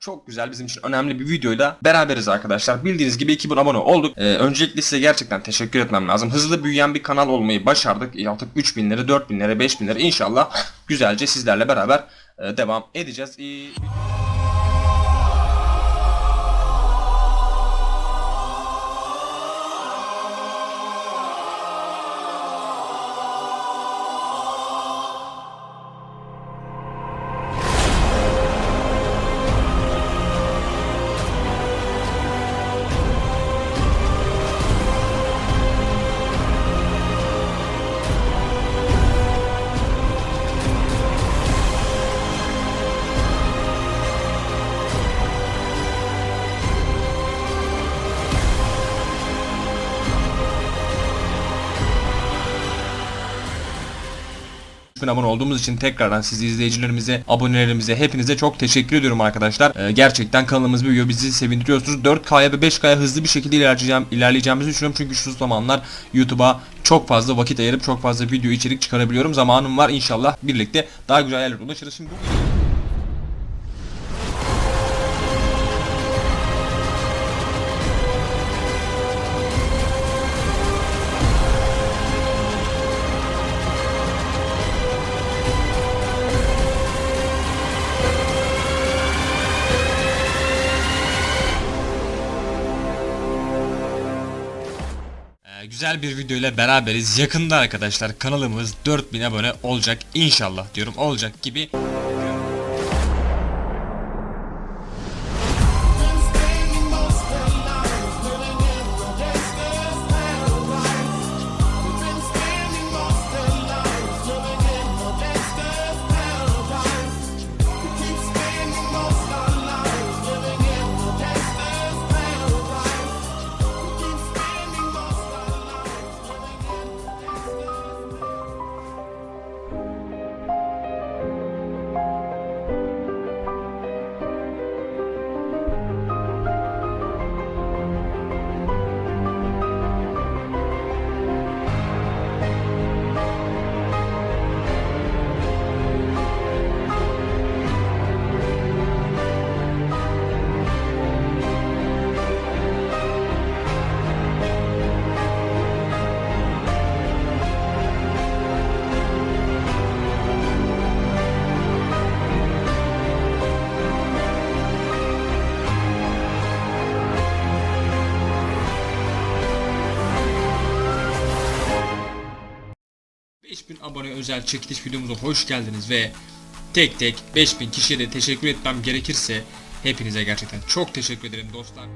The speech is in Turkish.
çok güzel bizim için önemli bir videoyla beraberiz arkadaşlar. Bildiğiniz gibi 2000 abone olduk. Ee, öncelikle size gerçekten teşekkür etmem lazım. Hızlı büyüyen bir kanal olmayı başardık. Artık 3000'lere, 4000'lere, 5000'lere inşallah güzelce sizlerle beraber e, devam edeceğiz. Ee, bin abone olduğumuz için tekrardan siz izleyicilerimize, abonelerimize, hepinize çok teşekkür ediyorum arkadaşlar. Ee, gerçekten kanalımız büyüyor, bizi sevindiriyorsunuz. 4K'ya ve 5K'ya hızlı bir şekilde ilerleyeceğim, ilerleyeceğimizi düşünüyorum. Çünkü şu zamanlar YouTube'a çok fazla vakit ayırıp çok fazla video içerik çıkarabiliyorum. Zamanım var inşallah birlikte daha güzel yerlere ulaşırız. Şimdi güzel bir video ile beraberiz. Yakında arkadaşlar kanalımız 4000 abone olacak inşallah diyorum. Olacak gibi. ...5000 abone özel çekiliş videomuza hoş geldiniz ve tek tek 5000 kişiye de teşekkür etmem gerekirse hepinize gerçekten çok teşekkür ederim dostlar.